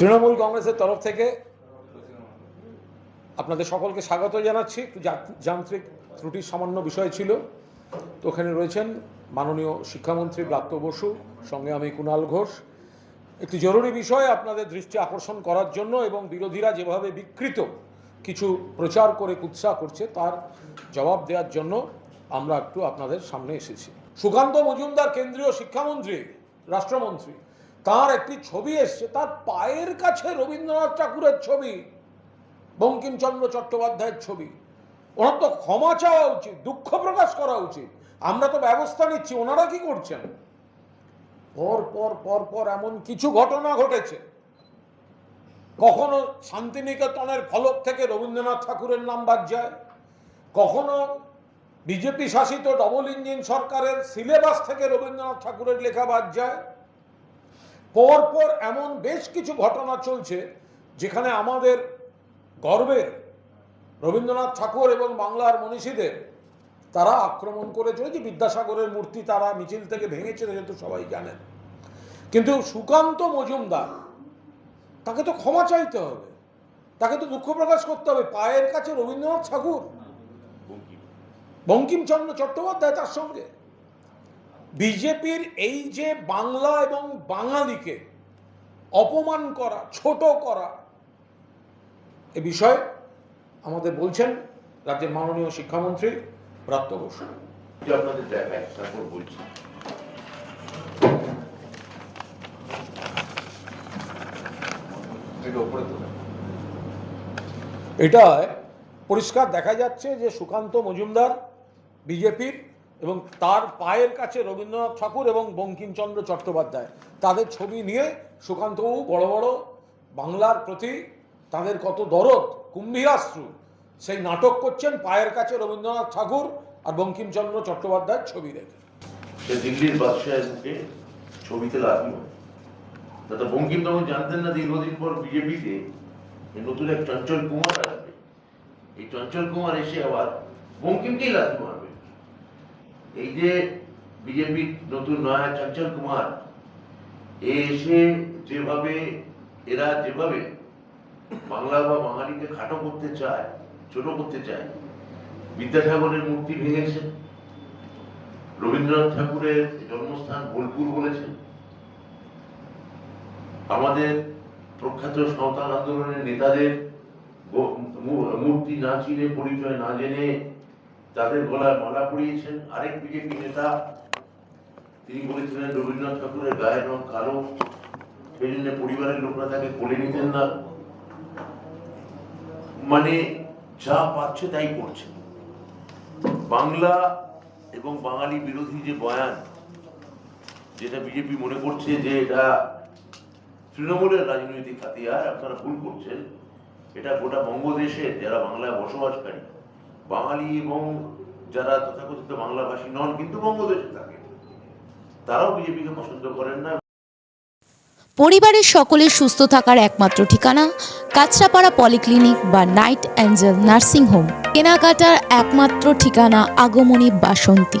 তৃণমূল কংগ্রেসের তরফ থেকে আপনাদের সকলকে স্বাগত জানাচ্ছি। যান্ত্রিক ত্রুটির সামান্য বিষয় ছিল, তো ওখানে রয়েছেন মাননীয় শিক্ষামন্ত্রী ব্রাত্য বসু, সঙ্গে আমি কুণাল ঘোষ। একটি জরুরি বিষয় আপনাদের দৃষ্টি আকর্ষণ করার জন্য এবং বিরোধীরা যেভাবে বিকৃত কিছু প্রচার করে কুৎসা করছে, তার জবাব দেওয়ার জন্য আমরা একটু আপনাদের সামনে এসেছি। সুকান্ত মজুমদার, কেন্দ্রীয় শিক্ষামন্ত্রী, রাষ্ট্রমন্ত্রী তার একটি ছবি এসছে, তার পায়ের কাছে রবীন্দ্রনাথ ঠাকুরের ছবি, বঙ্কিমচন্দ্র চট্টোপাধ্যায়ের ছবি। ওনার তো ক্ষমা চাওয়া উচিত, দুঃখ প্রকাশ করা উচিত। আমরা তো ব্যবস্থা নিচ্ছি, ওনারা কি করছেন? পর পর পর পর এমন কিছু ঘটনা ঘটেছে। কখনো শান্তিনিকেতনের ফলক থেকে রবীন্দ্রনাথ ঠাকুরের নাম বাদ যায়, কখনো বিজেপি শাসিত ডবল ইঞ্জিন সরকারের সিলেবাস থেকে রবীন্দ্রনাথ ঠাকুরের লেখা বাদ যায় পর পর এমন বেশ কিছু ঘটনা চলছে যেখানে আমাদের গর্বের রবীন্দ্রনাথ ঠাকুর এবং বাংলার মনীষীদের তারা আক্রমণ করে চলেছে বিদ্যাসাগরের মূর্তি তারা মিছিল থেকে ভেঙেছে যেহেতু সবাই জানেন। কিন্তু সুকান্ত মজুমদার, তাকে তো ক্ষমা চাইতে হবে। তাকে তো দুঃখ প্রকাশ করতে হবে। পায়ের কাছে রবীন্দ্রনাথ ঠাকুর, বঙ্কিমচন্দ্র চট্টোপাধ্যায় তার সঙ্গে। বিজেপির এই যে বাংলা এবং বাঙালিকে অপমান করা ছোট করা এ বিষয়ে আমাদের বলছেন রাজ্যের মাননীয় শিক্ষামন্ত্রী প্রাপ্ত বসু আপনাদের বলছি। এটা পরিষ্কার দেখা যাচ্ছে যে সুকান্ত মজুমদার বিজেপির এবং তার পায়ের কাছে রবীন্দ্রনাথ ঠাকুর এবং বঙ্কিমচন্দ্র চট্টোপাধ্যায়। তাদের ছবি নিয়ে সুকান্তবাবু বড় বড় বাংলার প্রতি তাদের কত দরদ, কুম্ভীরাশ্রু। সেই নাটক করছেন পায়ের কাছে রবীন্দ্রনাথ ঠাকুর আর বঙ্কিমচন্দ্র চট্টোপাধ্যায়ের ছবি রেখে দিল্লির বাদশাহের ছবিতে লাগানো দাদা বঙ্কিম জানতেন না দীর্ঘদিন পর বিজেপিতে নতুন এক চঞ্চল কুমার আসবে। এই চঞ্চল কুমার এসে আবার বঙ্কিমকেই লাথি মারবে এই যে বিজেপির নতুন নয়া চঞ্চল কুমার এসে যেভাবে, এরা যেভাবে বাংলা বা বাঙালিকে খাটো করতে চায়, ছোট করতে চায়, বিদ্যাসাগরের মূর্তি ভেঙেছে রবীন্দ্রনাথ ঠাকুরের জন্মস্থান বোলপুর বলেছেন, আমাদের প্রখ্যাত সাঁওতাল আন্দোলনের নেতাদের মূর্তি না চিনে, পরিচয় না জেনে তাদের গলায় মালা পরিয়েছেন, আরেক বিজেপি নেতা, তিনি বলেছিলেন, রবীন্দ্রনাথ ঠাকুরের গায়ের রং কালো সেই জন্য পরিবারের লোকরা তাকে কোলে নিতেন না। মানে যা পাচ্ছে তাই করছে। বাংলা এবং বাঙালি বিরোধী যে বয়ান, যেটা বিজেপি মনে করছে যে এটা তৃণমূলের রাজনৈতিক হাতিয়ার, আপনারা ভুল করছেন, এটা গোটা বঙ্গদেশের যারা বাংলায় বসবাসকারী বাঙালি এবং যারা তথাকথিত বাংলাভাষী নন, কিন্তু বঙ্গদেশে থাকে তারাও বিজেপিকে পছন্দ করেন না। পরিবারের সকলের সুস্থ থাকার একমাত্র ঠিকানা কাঁচরাপাড়া পলিক্লিনিক বা নাইট অ্যাঞ্জেল নার্সিং হোম। কেনাকাটার একমাত্র ঠিকানা আগমনী বাসন্তী।